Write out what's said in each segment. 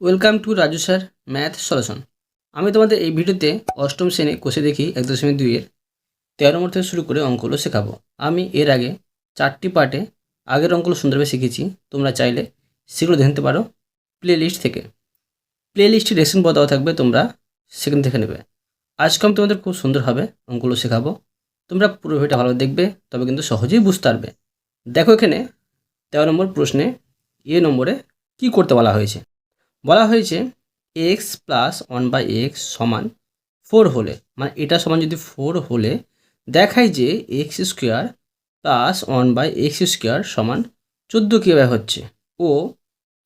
Welcome to Raju sir math solution আমি তোমাদের এই ভিডিওতে অষ্টম শ্রেণি কোষে দেখি এক দশমিক দুইয়ের তেরো নম্বর থেকে শুরু করে অঙ্কগুলো শেখাবো। আমি এর আগে চারটি পার্টে আগের অঙ্কগুলো সুন্দরভাবে শিখেছি। তোমরা চাইলে সেগুলো দেখে নিতে পারো প্লে লিস্ট থেকে। প্লে লিস্টে রেশন দেওয়া থাকবে, তোমরা সেখান থেকে নেবে। আজকে আমি তোমাদের খুব সুন্দরভাবে অঙ্কগুলো শেখাবো। তোমরা পুরো ভিডিওটা ভালো দেখবে, তবে কিন্তু সহজেই বুঝতে পারবে। দেখো এখানে তেরো নম্বর প্রশ্নে এ নম্বরে কি করতে বলা হয়েছে? বলা হয়েছে x plus one by x সমান ফোর হলে মানে এটা সমান যদি ফোর হলে, দেখায় যে x square plus one by x square সমান চোদ্দ কীভাবে হচ্ছে। ও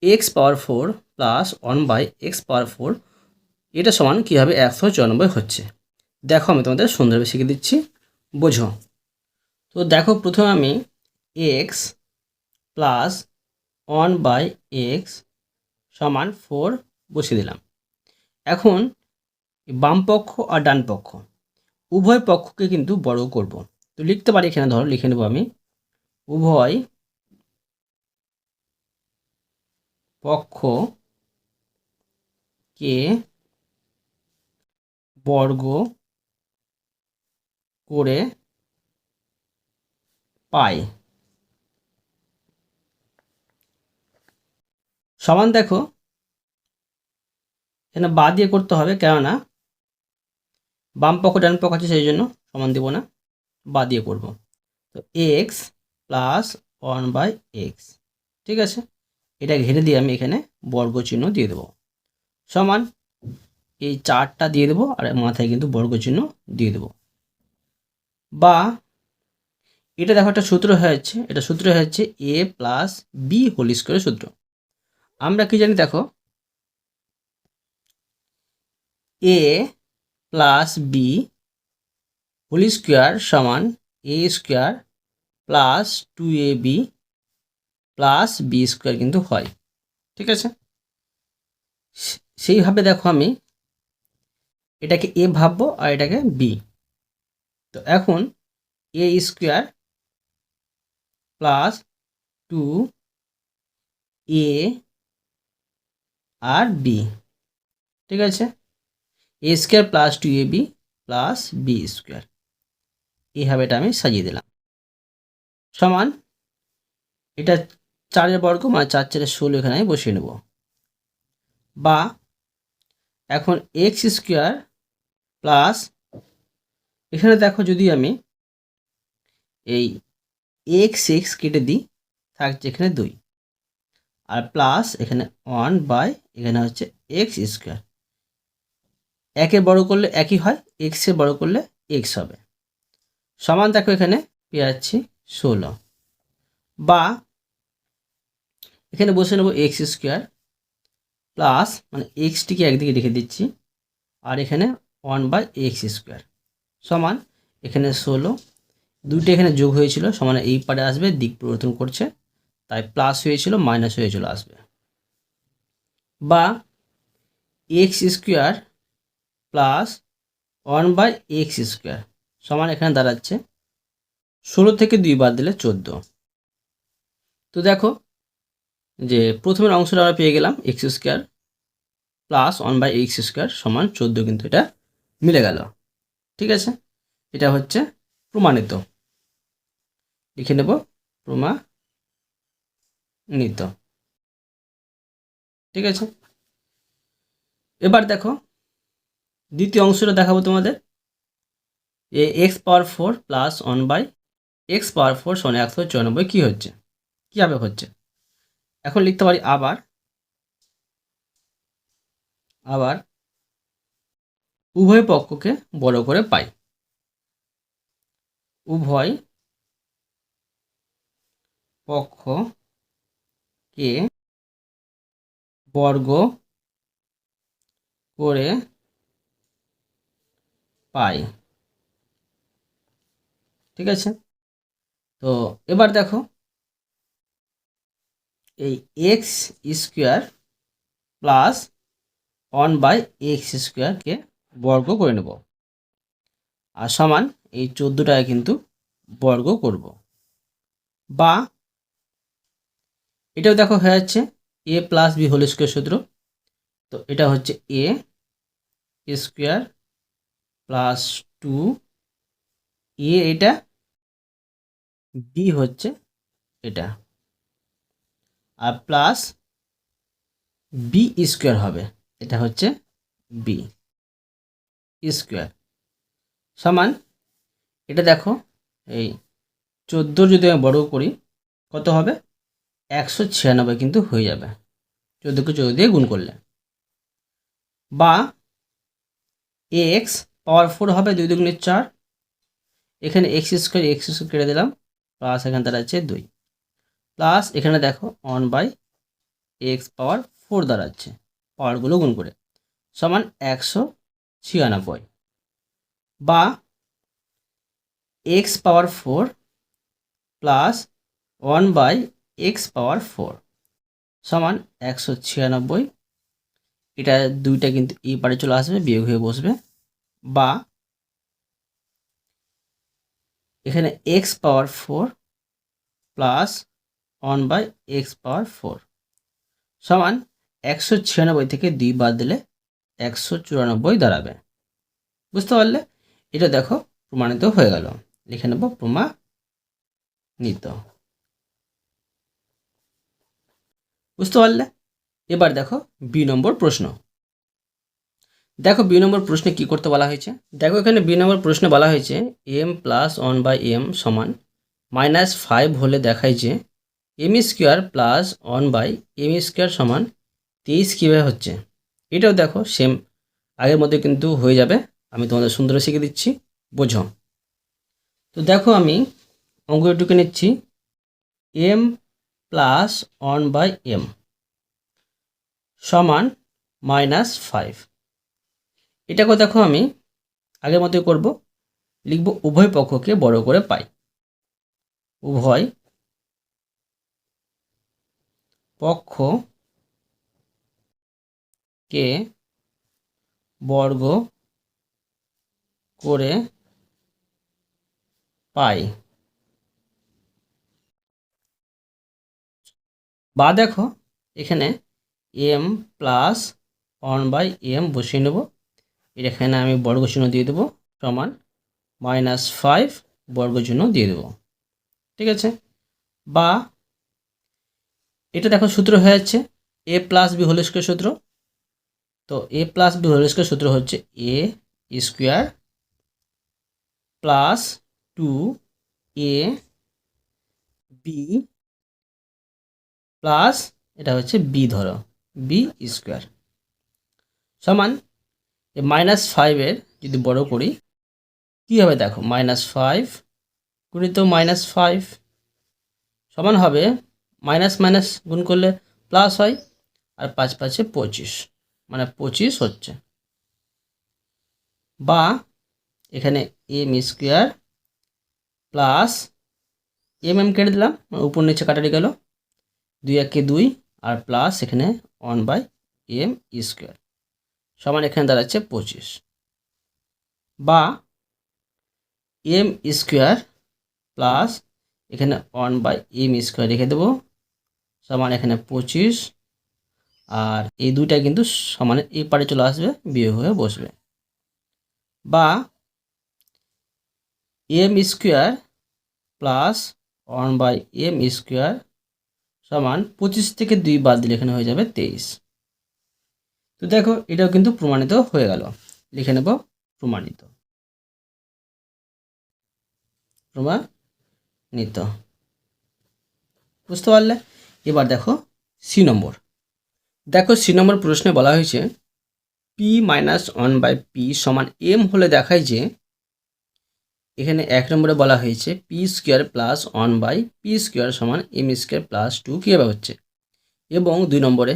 x power four plus one by x power four এটা সমান কীভাবে একশো চুরানব্বই হচ্ছে। দেখো আমি তোমাদের সুন্দরভাবে শিখে দিচ্ছি, বোঝো। তো দেখো প্রথমে আমি x plus one by x সমান ফোর বসিয়ে দিলাম। এখন বাম পক্ষ আর ডান পক্ষ, উভয় পক্ষকে কিন্তু বড় করব। তো লিখতে পারি এখানে, ধরো লিখে নেব আমি। উভয় পক্ষকে বর্গ করে পাই। সমান দেখো, এখানে বা দিয়ে করতে হবে কেননা বাম পক্ষ, ডান পক্ষ আছে, সেই জন্য সমান দেবো না, বা দিয়ে করব। তো x plus one by x ঠিক আছে? এটা ঘেরে দিয়ে আমি এখানে বর্গ চিহ্ন দিয়ে দেবো। সমান এই চারটা দিয়ে দেবো আর মাথায় কিন্তু বর্গ চিহ্ন দিয়ে দেবো। বা এটা দেখো একটা সূত্র হয়েছে এটা সূত্র হচ্ছে এ প্লাস বি হোল স্কোয়ারের সূত্র। আমরা কি জানি দেখো? A plus b whole square সমান a square plus two a b plus b square কিন্তু হয়। ঠিক আছে? সেইভাবে দেখো আমি এটাকে এ ভাববো আর এটাকে বি তো এখন a square plus two a R B ঠিক আছে? A square plus two a b plus b square এইভাবে এটা আমি সাজিয়ে দিলাম। সমান, এটা চারের বর্গ মানে চার চারে ষোলো এখানে আমি বসিয়ে নেব। বা, এখন এক্স স্কোয়ার প্লাস এখানে দেখো যদি আমি এই এক্স এক্স কেটে দিই, থাকছে এখানে দুই। আর প্লাস এখানে ওয়ান বাই এখানে হচ্ছে এক্স স্কোয়ার একে বড় করলে একই হয় এক্সের বড় করলে এক্স হবে। সমান দেখো এখানে, পেয়ে যাচ্ছি ষোলো। বা এখানে বসে নেব এক্স স্কোয়ার প্লাস মানে এক্সটিকে একদিকে রেখে দিচ্ছি, আর এখানে ওয়ান বাই এক্স স্কোয়ার সমান এখানে ষোলো, দুইটা এখানে যোগ হয়েছিল, সমান এই পারে আসবে, দিক পরিবর্তন করছে তাই প্লাস হয়েছিল, মাইনাস হয়ে চলে আসবে। বা x square plus one by x square সমান এখানে দাঁড়াচ্ছে। ষোলো থেকে দুই বাদ দিলে চোদ্দ। তো দেখো যে প্রথমের অংশটা আমরা পেয়ে গেলাম, x square plus one by x square সমান চোদ্দ কিন্তু এটা মিলে গেল। ঠিক আছে? এটা হচ্ছে প্রমাণিত। লিখে নেব প্রমাণিত ঠিক আছে? এবার দেখো, দ্বিতীয় অংশটা দেখাবো তোমাদের। এ x power four plus one by x power four সমান একশো চুরানব্বই কী হচ্ছে? কীভাবে হচ্ছে? এখন লিখতে পারি আবার আবার উভয় পক্ষকে বড় করে পাই। উভয় পক্ষকে বর্গ করে পাই। ঠিক আছে? তো এবার দেখো, এই x square plus one by x স্কোয়ারকে বর্গ করে নেব। আর সমান এই চোদ্দোটায় কিন্তু বর্গ করব। বা এটাও দেখো হয়ে যাচ্ছে a plus b whole square সূত্র। তো এটা হচ্ছে a square plus two a এটা বি হচ্ছে এটা। আর প্লাস বি স্কোয়ার হবে, এটা হচ্ছে বি স্কোয়ার সমান, এটা দেখো, এই চোদ্দোর যদি আমি বড় করি, কত হবে? একশো ছিয়ানব্বই কিন্তু হয়ে যাবে। চোদ্দোকে চোদ্দ দিয়ে গুণ করলে। বা এক্স পাওয়ার ফোর হবে দুই দুগুণে চার। এখানে এক্স স্কোয়ার এক্স স্কোয়ার কেটে দিলাম। প্লাস এখানে দাঁড়াচ্ছে দুই। প্লাস এখানে দেখো one by x power four দাঁড়াচ্ছে। পাওয়ারগুলো গুণ করে। সমান একশো ছিয়ানব্বই। বা x power four plus one by x power four সমান একশো ছিয়ানব্বই। এটা দুইটা কিন্তু এই পারে চলে আসবে, বিয়োগ হয়ে বসবে। বা এখানে x power four plus one by x power four সমান একশো ছিয়ানব্বই থেকে দুই বাদ দিলে একশো চুরানব্বই দাঁড়াবে। বুঝতে পারলে? এটা দেখো, প্রমাণিত হয়ে গেল। লিখে নেব, প্রমাণিত। বুঝতে পারলে? এবার দেখো বি নম্বর প্রশ্ন। দেখো বি নম্বর প্রশ্নে কি করতে বলা হয়েছে? দেখো এখানে বি নম্বর প্রশ্নে বলা হয়েছে m plus one by m সমান মাইনাস ফাইভ হলে দেখায় যে m square plus one by m square সমান তেইশ কীভাবে হচ্ছে? এটাও দেখো সেম আগের মধ্যে কিন্তু হয়ে যাবে। আমি তোমাদের সুন্দর শিখে দিচ্ছি, বোঝো। তো দেখো আমি অঙ্কটুকু নিচ্ছি। M plus one by m সমান মাইনাস ফাইভ। এটাকে দেখো আমি আগের মতোই করব, লিখব উভয় পক্ষকে বড় করে পাই। উভয় পক্ষ কে বর্গ করে পাই। বা দেখো, এখানে m plus one by m বসিয়ে নেব। এখানে আমি বর্গ চিহ্ন দিয়ে দেবো, সমান মাইনাস ফাইভ বর্গ চিহ্ন দিয়ে দেবো। ঠিক আছে? বা এটা দেখো সূত্র হয়ে যাচ্ছে a plus b whole square সূত্র। তো a plus b whole square সূত্র হচ্ছে a square plus two a b plus এটা হচ্ছে বি ধরো বি স্কোয়ার। সমান মাইনাস ফাইভের যদি বড় করি, কী হবে দেখো মাইনাস ফাইভ গুণিত মাইনাস ফাইভ সমান হবে মাইনাস মাইনাস গুণ করলে প্লাস হয়, আর পাঁচ পাঁচে পঁচিশ মানে পঁচিশ হচ্ছে। বা এখানে m square plus m m কেটে দিলাম উপর নিচে কাটারি গেল দুই একে দুই আর প্লাস এখানে ওয়ান বাই এম স্কোয়ার সমান এখানে দাঁড়াচ্ছে পঁচিশ। বা এম স্কোয়ার প্লাস এখানে ওয়ান বাই এম স্কোয়ার রেখে দেবো। সমান এখানে পঁচিশ। আর এই দুইটা কিন্তু সমানে এই পারে চলে আসবে, বিয়োগ হয়ে বসবে। বা m square plus one by m square সমান পঁচিশ থেকে দুই বাদ দিলে এখানে হয়ে যাবে তেইশ। তো দেখো, এটাও কিন্তু প্রমাণিত হয়ে গেল। লিখে নেব প্রমাণিত। প্রমাণিত। বুঝতে পারলে? এবার দেখো সি নম্বর। দেখো সি নম্বর প্রশ্নে বলা হয়েছে p minus one by p সমান এম হলে দেখায় যে এখানে এক নম্বরে বলা হয়েছে p square plus one by p square সমান এম স্কোয়ার প্লাস টু কীভাবে হচ্ছে? এবং দুই নম্বরে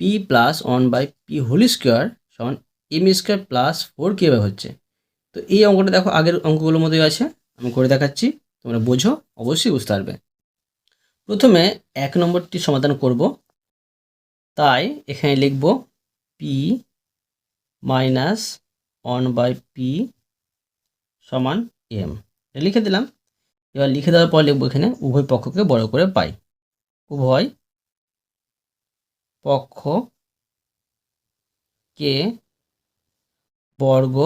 p plus one by p whole square সমান এম স্কোয়ার প্লাস ফোর কীভাবে হচ্ছে? তো এই অঙ্কটা দেখো, আগের অঙ্কগুলোর মতোই আছে, আমি করে দেখাচ্ছি, তোমরা বোঝো, অবশ্যই বুঝতে পারবে। প্রথমে এক নম্বরটি সমাধান করব, তাই এখানে লিখব p minus one by p সমান এম লিখে দিলাম। এবার লিখে দেওয়ার পর লিখব এখানে, উভয় পক্ষকে বড় করে পাই। উভয় পক্ষ কে বর্গ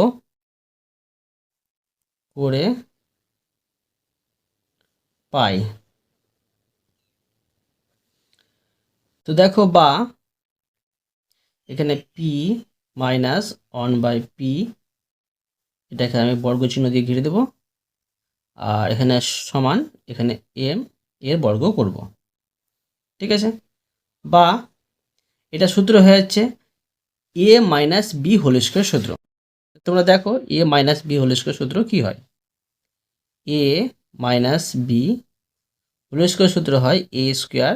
করে পাই? তো দেখো বা, এখানে p minus one by p এটাকে আমি বর্গ চিহ্ন দিয়ে ঘিরে দেব। আর এখানে সমান, এখানে এম এর বর্গ করব। ঠিক আছে? বা এটা সূত্র হয়ে যাচ্ছে a minus b whole square সূত্র। তোমরা দেখো a minus b whole square সূত্র কী হয়? A minus b whole square সূত্র হয় a square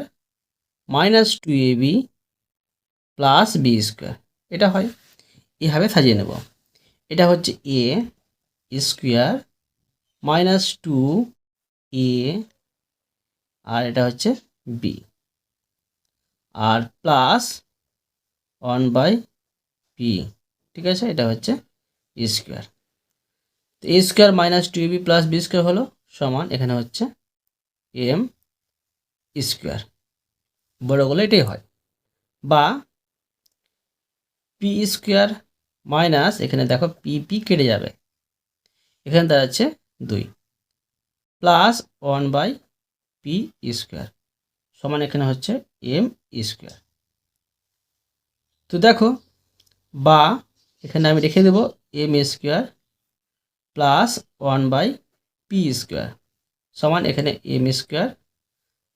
minus two a b plus b square এটা হয়। এভাবে সাজিয়ে নেব। এটা হচ্ছে a square minus two a, আর এটা হচ্ছে বি। আর প্লাস ওয়ান বাই পি, ঠিক আছে? এটা হচ্ছে স্কোয়ার। তো a square minus two b plus b square হলো সমান, এখানে হচ্ছে এম স্কোয়ার। বড় বড়গুলো এটাই হয়। বা পি স্কোয়ার মাইনাস, এখানে দেখো পি পি কেটে যাবে। এখানে দাঁড়াচ্ছে দুই। Plus one by p square. সমান এখানে হচ্ছে এম স্কোয়ার। তো দেখো, বা এখানে আমি রেখে দেব m square plus one by p square. সমান এখানে এম স্কোয়ার।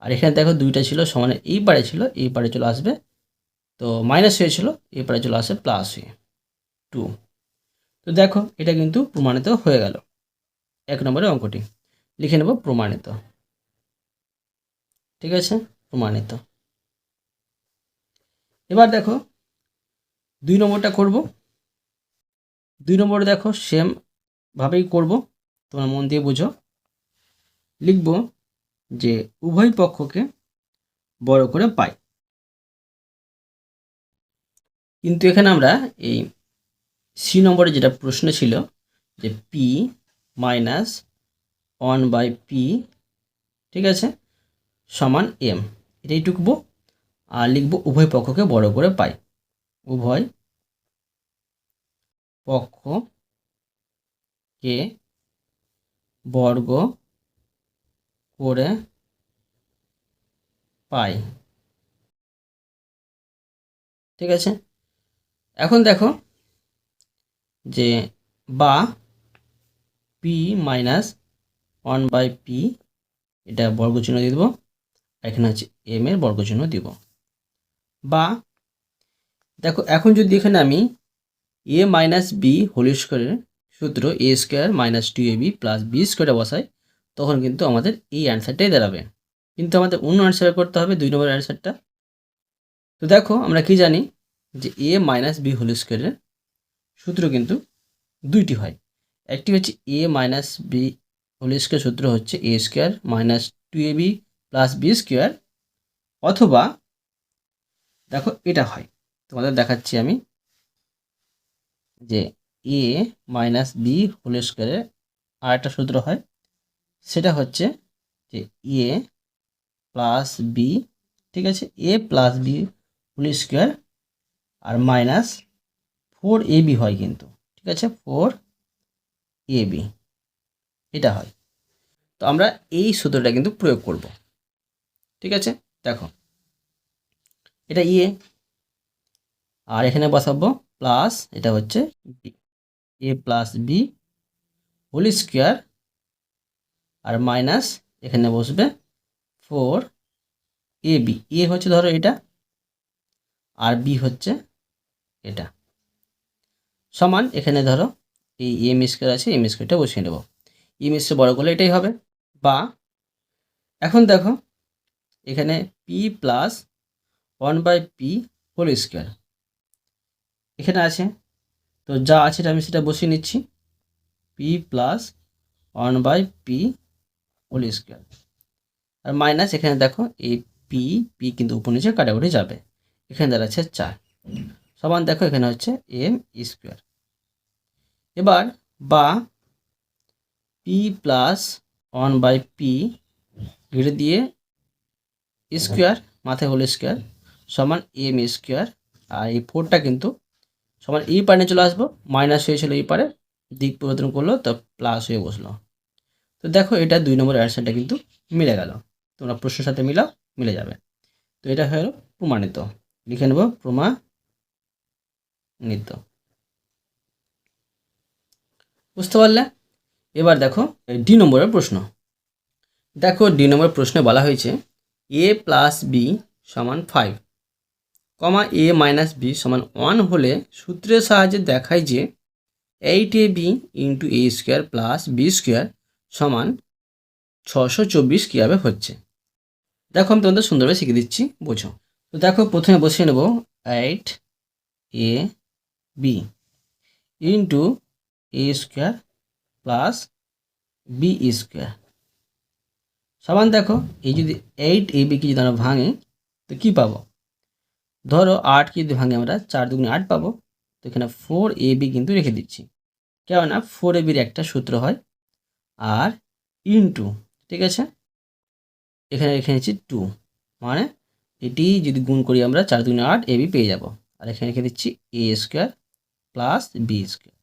আর এখানে দেখো দুইটা ছিল, সমানে এই পারে ছিল, এই পারে চলে আসবে। তো মাইনাস হয়েছিল এই পারে চলে আসে প্লাস হয়ে। টু। তো দেখো, এটা কিন্তু প্রমাণিত হয়ে গেল। এক নম্বরের অঙ্কটি। লিখে নেব প্রমাণিত। ঠিক আছে? প্রমাণিত। এবার দেখো, দুই নম্বরটা করব। দুই নম্বর দেখো সেম ভাবেই করব। তোমার মন দিয়ে বুঝো। লিখব যে উভয় পক্ষকে বড় করে পাই। কিন্তু এখানে আমরা এই সি নম্বরে যেটা প্রশ্ন ছিল, যে p minus one by p, ঠিক আছে, সমান এম। এটাই টুকবো, আর লিখব উভয় পক্ষকে বড় করে পাই। উভয় পক্ষকে বর্গ করে পাই। ঠিক আছে? এখন দেখো যে বা p minus one by p এটা বর্গচিহ্ন দিয়ে দেবো। এখানে হচ্ছে এম এর বর্গচিহ্ন দিব। বা দেখো, এখন যদি এখানে আমি এ মাইনাস বি হোল স্কোয়ারের সূত্র a square minus two a b plus b স্কোয়ারে বসাই, তখন কিন্তু আমাদের এই অ্যান্সারটাই দাঁড়াবে। কিন্তু আমাদের অন্য অ্যান্সার করতে হবে, দুই নম্বর অ্যান্সারটা তো দেখো, আমরা কি জানি যে এ মাইনাস বি হোল স্কোয়ারের সূত্র কিন্তু দুইটি হয়। একটি হচ্ছে a minus b whole square সূত্র হচ্ছে a square minus two a b plus b square অথবা, দেখো এটা হয়, তোমাদের দেখাচ্ছি আমি, যে এ মাইনাস বি হোল স্কোয়ারের আর একটা সূত্র হয়, সেটা হচ্ছে যে এ প্লাস বি ঠিক আছে? A plus b whole square R minus four A B হয় কিন্তু, ঠিক আছে? ফোর এ বি এটা হয়। তো আমরা এই সূত্রটা কিন্তু প্রয়োগ করব। ঠিক আছে? দেখো। এটা ইয়ে আর এখানে বসাবো প্লাস এটা হচ্ছে b a plus b whole square R minus এখানে বসবে ফোর এ বি এ হচ্ছে ধরো এটা, আর বি হচ্ছে এটা। সমান এখানে ধরো এই এম স্কোয়ার আছে এম স্কোয়ারটা বসিয়ে নেব। এম স্কোয়ার বড় করলে এটাই হবে। বা, এখন দেখো, এখানে p plus one by p whole square এখানে আছে, তো যা আছে আমি সেটা বসিয়ে নিচ্ছি। P plus one by p whole square R minus এখানে দেখো, এই পি পি কিন্তু উপর নিচে কাটাকুটি যাবে। এখানে দাঁড়াচ্ছে চার। সমান দেখো, এখানে হচ্ছে এম স্কোয়ার এবার বা p plus one by p ঘিরে দিয়ে স্কোয়ার মাথায় হোল স্কোয়ার সমান এম স্কোয়ার আর এই ফোরটা কিন্তু সমান এই পারে চলে আসব মাইনাস হয়েছিল এই পারে দিক পরিবর্তন করল, তো প্লাস হয়ে বসল। তো দেখো এটা দুই নম্বর অ্যান্সারটা কিন্তু মিলে গেল। তোমরা প্রশ্নের সাথে মিলাও, মিলে যাবে। তো এটা হলো প্রমাণিত। লিখে নেব প্রমাণিত। বুঝতে পারলে? এবার দেখো ডি নম্বরের প্রশ্ন। দেখো, ডি নম্বরের প্রশ্নে বলা হয়েছে এ প্লাস বি সমান five comma a minus b সমান ওয়ান হলে সূত্রের সাহায্যে দেখায় যে eight a b into a square plus b square সমান ছশো চব্বিশ কীভাবে হচ্ছে? দেখো, আমি তোমাদের সুন্দরভাবে শিখে দিচ্ছি, বোঝো। তো দেখো, প্রথমে বসিয়ে নেব eight a b into a square plus b square সমান দেখো, এই যদি এইট এ বিকে যদি আমরা ভাঙি, তো কী পাবো? ধরো আটকে যদি ভাঙে আমরা চার দুগুণে আট পাবো, তো এখানে ফোর এ বি কিন্তু রেখে দিচ্ছি। কেননা ফোর এ বির একটা সূত্র হয় আর ইনটু ঠিক আছে? এখানে রেখে নিচ্ছি টু মানে এটি যদি গুণ করি আমরা চার দুগুণে আট এ বি পেয়ে যাব। আর এখানে রেখে দিচ্ছি a square plus b square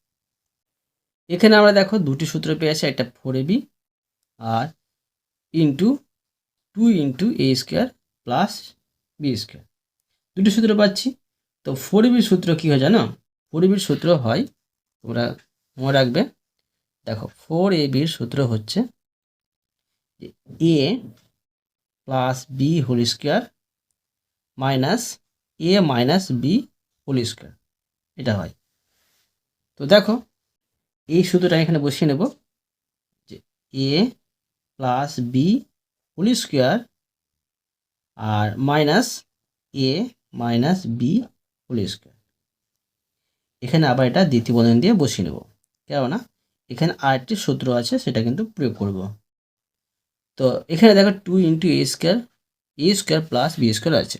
এখানে আমরা দেখো দুটি সূত্র পেয়েছি একটা four A b R into two into a square plus b square দুটি সূত্র পাচ্ছি, তো ফোর বির সূত্র কী হয় জানো? ফোর বির সূত্র হয়, তোমরা মনে রাখবে, দেখো ফোর এ বির সূত্র হচ্ছে a plus b whole square minus a minus b whole square এটা হয়। তো দেখো এই সূত্রটা এখানে বসিয়ে নেব যে a plus b whole square R minus a minus b whole square এখানে আবার এটা দ্বিতীয় বন্ধন দিয়ে বসিয়ে নেব। কেননা এখানে আরেকটি সূত্র আছে, সেটা কিন্তু প্রয়োগ করব। তো এখানে দেখো two into a square a square plus b square আছে।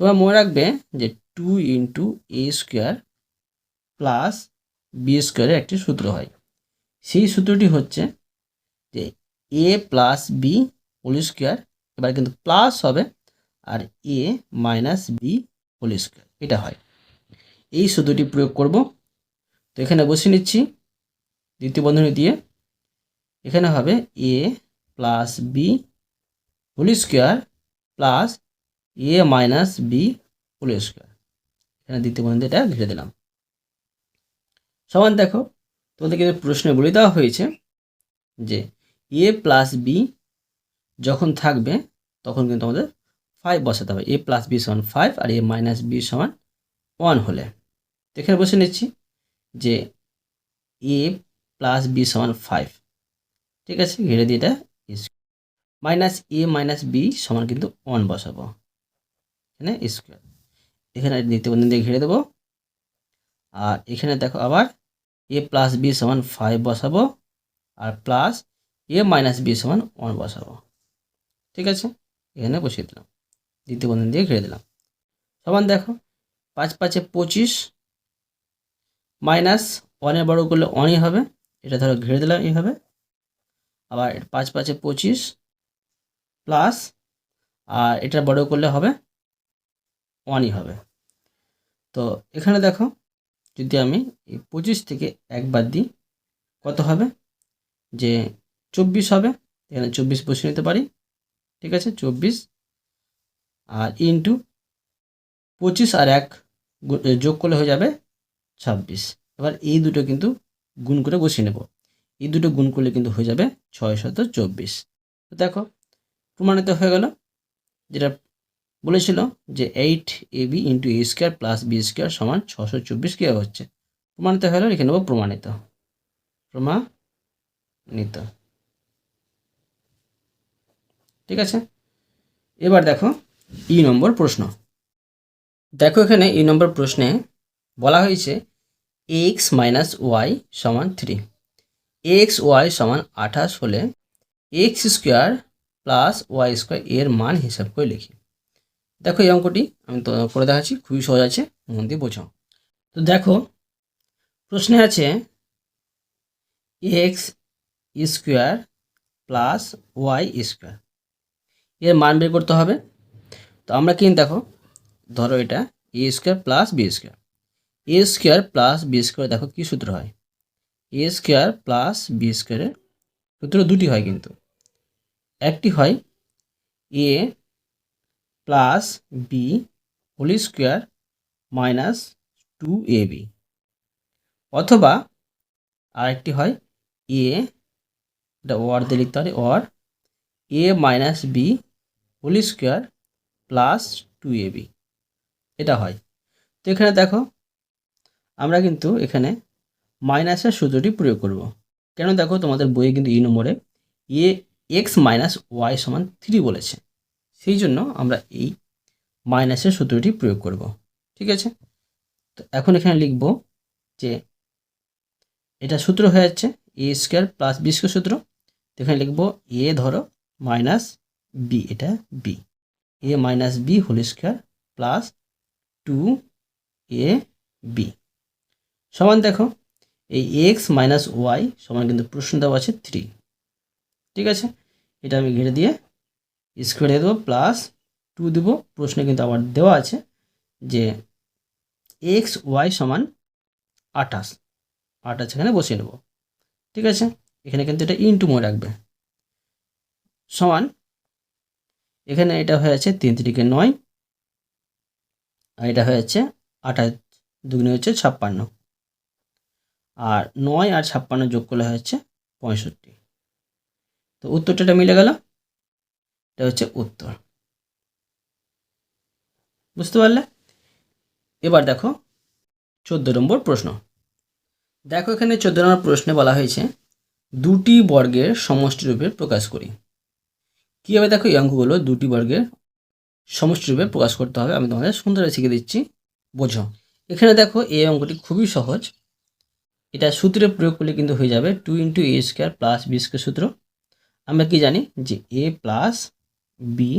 তোমরা মনে রাখবে যে two into a square plus b স্কোয়ারের একটি সূত্র হয়। সেই সূত্রটি হচ্ছে যে a plus b whole square এবার কিন্তু প্লাস হবে আর a minus b whole square এটা হয়। এই সূত্রটি প্রয়োগ করব। তো এখানে বসে নিচ্ছি দ্বিতীয় বন্ধনী দিয়ে। এখানে হবে a plus b whole square plus a minus b whole square এখানে দ্বিতীয় বন্ধনী এটা ঘিরে দিলাম। সমান দেখো, তোমাদেরকে প্রশ্নে বলে দেওয়া হয়েছে, যে এ প্লাস বি যখন থাকবে, তখন কিন্তু আমাদের ফাইভ বসাতে হবে। এ প্লাস বি সমান ফাইভ আর এ মাইনাস বি সমান ওয়ান হলে। তো এখানে বসে নিচ্ছি যে এ প্লাস বি সমান ফাইভ ঠিক আছে, ঘিরে দিয়ে এটা মাইনাস এ মাইনাস বি সমান কিন্তু ওয়ান বসাবো। এখানে স্কোয়ার এখানে দ্বিতীয় বন্ধন দিয়ে ঘিরে দেবো। আর এখানে দেখো আবার এ প্লাস বি সমান ফাইভ বসাবো আর প্লাস এ মাইনাস বি সমান ওয়ান বসাবো। ঠিক আছে? এখানে বসিয়ে দিলাম। দ্বিতীয় বন্ধন দিয়ে ঘিরে দিলাম। সমান দেখো, পাঁচ পাঁচে পঁচিশ মাইনাস ওয়ানের বড় করলে ওয়ানই হবে। এটা ধরো ঘিরে দিলাম এইভাবে আবার পাঁচ পাঁচে পঁচিশ প্লাস আর এটা বড় করলে হবে ওয়ানই হবে। তো এখানে দেখো যদি আমি এই পঁচিশ থেকে একবার দিই, কত হবে? যে চব্বিশ হবে এখানে চব্বিশ বসে নিতে পারি, ঠিক আছে? চব্বিশ আর ইন্টু পঁচিশ আর এক যোগ করলে হয়ে যাবে ছাব্বিশ। এবার এই দুটো কিন্তু গুণ করে বসিয়ে নেব। এই দুটো গুণ করলে কিন্তু হয়ে যাবে ছয় শত চব্বিশ। তো দেখো, প্রমাণিত হয়ে গেল। যেটা বলেছিল যে eight a b into a square plus b square সমান ছশো চব্বিশ কী হচ্ছে। প্রমাণিত হলো লিখে নেব প্রমাণিত। প্রমাণিত। ঠিক আছে? এবার দেখো ই নম্বর প্রশ্ন। দেখো এখানে ই নম্বর প্রশ্নে বলা হয়েছে এক্স মাইনাস ওয়াই সমান থ্রি। এক্স ওয়াই সমান আঠাশ হলে x square plus y square এর মান হিসাব করে লিখি। দেখো এই অঙ্কটি, আমি তো করে দেখাচ্ছি, খুবই সহজ আছে, মন দিয়ে বোঝো তো দেখো, প্রশ্নে আছে, x square plus y square. এর মান বের করতে হবে। তো আমরা কিন্তু দেখো, ধরো এটা, a square plus b square. A square plus b square, দেখো কী সূত্র হয়? এ স্কোয়ার প্লাস বি স্কোয়ারের সূত্র দুটি হয় কিন্তু। একটি হয়, a plus b whole square minus two a b অথবা আরেকটি হয় এ এটা ওয়ার দিয়ে লিখতে পারি war a minus b whole square plus two a b এটা হয়। তো এখানে দেখো, আমরা কিন্তু এখানে মাইনাসের সূত্রটি প্রয়োগ করব। কেন দেখো, তোমাদের বইয়ে কিন্তু এই নম্বরে এ এক্স মাইনাস ওয়াই সমান থ্রি বলেছে। সেই জন্য আমরা এই মাইনাসের সূত্রটি প্রয়োগ করব। ঠিক আছে? তো এখন এখানে লিখব যে এটা সূত্র হয়ে যাচ্ছে a square plus b square সূত্র। তো এখানে লিখব এ ধরো মাইনাস বি এটা b a minus b whole square plus two a b সমান দেখো, এই এক্স মাইনাস ওয়াই সমান কিন্তু প্রশ্ন দেওয়া আছে থ্রি ঠিক আছে? এটা আমি ঘিরে দিয়ে স্কোয়ার দেবো প্লাস টু দেবো। প্রশ্নে কিন্তু আবার দেওয়া আছে যে এক্স ওয়াই সমান আঠাশ। আঠাশ এখানে বসিয়ে নেব ঠিক আছে? এখানে কিন্তু এটা ইনটু মনে রাখবে। সমান, এখানে এটা হয়ে আছে তিন তিরিকে নয়, আর এটা হয়ে যাচ্ছে আঠাশ দুগুণে হচ্ছে ছাপ্পান্ন। আর নয় আর ছাপ্পান্ন যোগ করলে হচ্ছে পঁয়ষট্টি। তো উত্তরটা মিলে গেল। এটা হচ্ছে উত্তর। বুঝতে পারলে? এবার দেখো, চোদ্দ নম্বর প্রশ্ন। দেখো এখানে চোদ্দ নম্বর প্রশ্নে বলা হয়েছে, দুটি বর্গের সমষ্টি রূপে প্রকাশ করি। কীভাবে দেখো এই অঙ্কগুলো দুটি বর্গের সমষ্টি রূপে প্রকাশ করতে হবে, আমি তোমাদের সুন্দর শিখে দিচ্ছি, বোঝো। এখানে দেখো এই অঙ্কটি খুবই সহজ। এটা সূত্রে প্রয়োগ করলে কিন্তু হয়ে যাবে two into a square plus b square সূত্র। আমরা কি জানি যে a plus b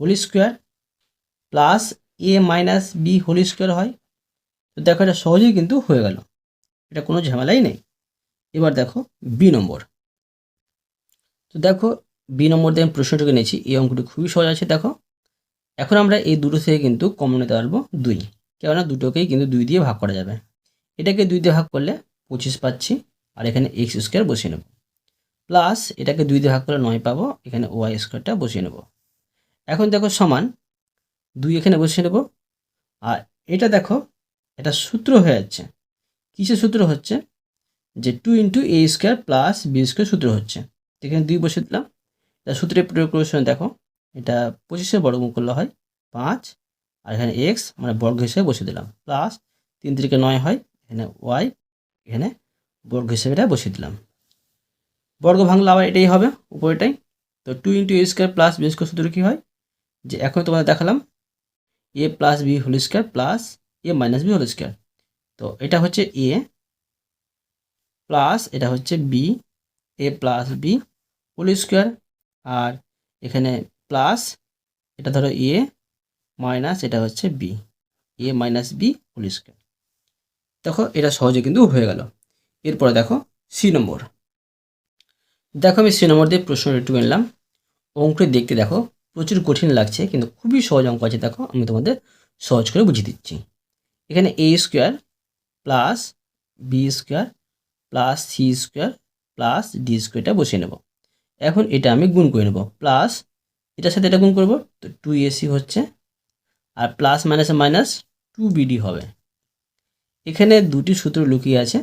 whole square plus a minus b whole square হয়। তো দেখো এটা সহজেই কিন্তু হয়ে গেল। এটা কোনো ঝামেলাই নেই। এবার দেখো বি নম্বর। তো দেখো বি নম্বর দিয়ে আমি প্রশ্নটাকে নিয়েছি। এই অঙ্কটি খুবই সহজ আছে, দেখো। এখন আমরা এই দুটো থেকে কিন্তু কমন নিতে পারব দুই। কেননা দুটোকেই কিন্তু দুই দিয়ে ভাগ করা যাবে। এটাকে দুই দিয়ে ভাগ করলে পঁচিশ পাচ্ছি। আর এখানে এক্স স্কোয়ার বসিয়ে নেব। প্লাস এটাকে দুই দিয়ে ভাগ করলে নয় পাবো, এখানে ওয়াই স্কোয়ারটা বসিয়ে নেব। এখন দেখো সমান, দুই এখানে বসিয়ে নেব। আর এটা দেখো, এটা সূত্র হয়ে যাচ্ছে। কিসের সূত্র হচ্ছে? যে two into a square plus b square সূত্র হচ্ছে। এখানে দুই বসিয়ে দিলাম। এটা সূত্রে প্রয়োগ করার সময় দেখো, এটা পঁচিশে বর্গমূল করলে হয় পাঁচ, আর এখানে এক্স মানে বর্গ হিসেবে বসিয়ে দিলাম। প্লাস তিন তিরিকে নয় হয়, এখানে ওয়াই এখানে বর্গ হিসেবে এটা বসিয়ে দিলাম। বর্গ ভাঙলে আবার এটাই হবে উপরেটাই তো two into A square plus B square সূত্র কী হয়? যে এখন তোমাদের দেখালাম A plus B whole square plus A minus B whole square তো এটা হচ্ছে এ প্লাস এটা হচ্ছে B A plus B whole square আর এখানে প্লাস এটা ধরো এ মাইনাস এটা হচ্ছে B A minus B whole square দেখো এটা সহজে কিন্তু হয়ে গেল। এরপরে দেখো সি নম্বর দেখো আমি সি নম্বর দিয়ে প্রশ্ন একটু নিলাম অঙ্কটি দেখতে দেখো, প্রচুর কঠিন লাগছে, কিন্তু খুবই সহজ অঙ্ক আছে, দেখো আমি তোমাদের সহজ করে বুঝিয়ে দিচ্ছি। এখানে A square plus B square plus C square plus D স্কোয়ারটা বসিয়ে নেব। এখন এটা আমি গুণ করে নেব। প্লাস এটার সাথে এটা গুণ করব, তো টু এসি হচ্ছে, আর প্লাস মাইনাসে মাইনাস টু বিডি হবে। এখানে দুটি সূত্র লুকিয়ে আছে,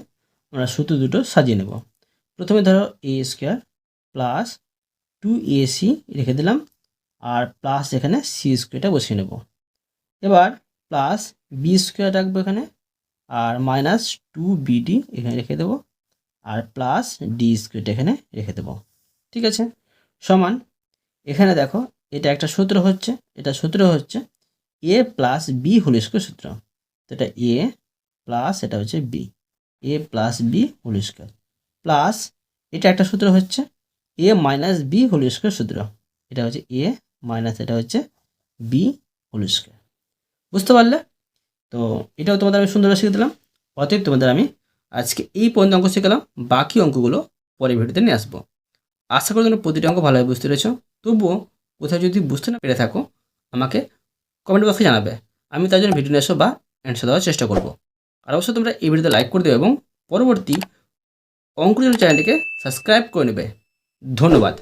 আমরা সূত্র দুটো সাজিয়ে নেব। প্রথমে ধরো A square plus two AC রেখে দিলাম, আর প্লাস এখানে সি স্কোয়ারটা বসিয়ে নেব। এবার প্লাস বি স্কোয়ার রাখব এখানে, আর মাইনাস টু বিডি এখানে রেখে দেবো, আর প্লাস ডি স্কোয়ারটা এখানে রেখে দেবো। ঠিক আছে? সমান, এখানে দেখো, এটা একটা সূত্র হচ্ছে, এটা সূত্র হচ্ছে A plus B whole square সূত্র। তো এটা এ প্লাস এটা হচ্ছে B A plus B whole square plus এটা একটা সূত্র হচ্ছে A minus B whole square সূত্র। এটা হচ্ছে এ মাইনাস এটা হচ্ছে বি হোল স্কোয়ার। বুঝতে পারলে? তো এটাও তোমাদের আমি সুন্দর শিখে দিলাম। অতএব তোমাদের আমি আজকে এই পর্যন্ত অঙ্ক শিখলাম। বাকি অঙ্কগুলো পরে ভিডিওতে নিয়ে আসব। আশা করি তোমরা প্রতিটা অঙ্ক ভালোভাবে বুঝতে পেরেছ। তবুও কোথাও যদি বুঝতে না পেরে থাকো, আমাকে কমেন্ট বক্সে জানাবে। আমি তার জন্য ভিডিও নিয়ে আসব বা অ্যান্সার দেওয়ার চেষ্টা করব। আর অবশ্যই তোমরা এই ভিডিওতে লাইক করে দেবে এবং পরবর্তী অঙ্কুর চ্যানেলটিকে সাবস্ক্রাইব করে নেবে। ধন্যবাদ।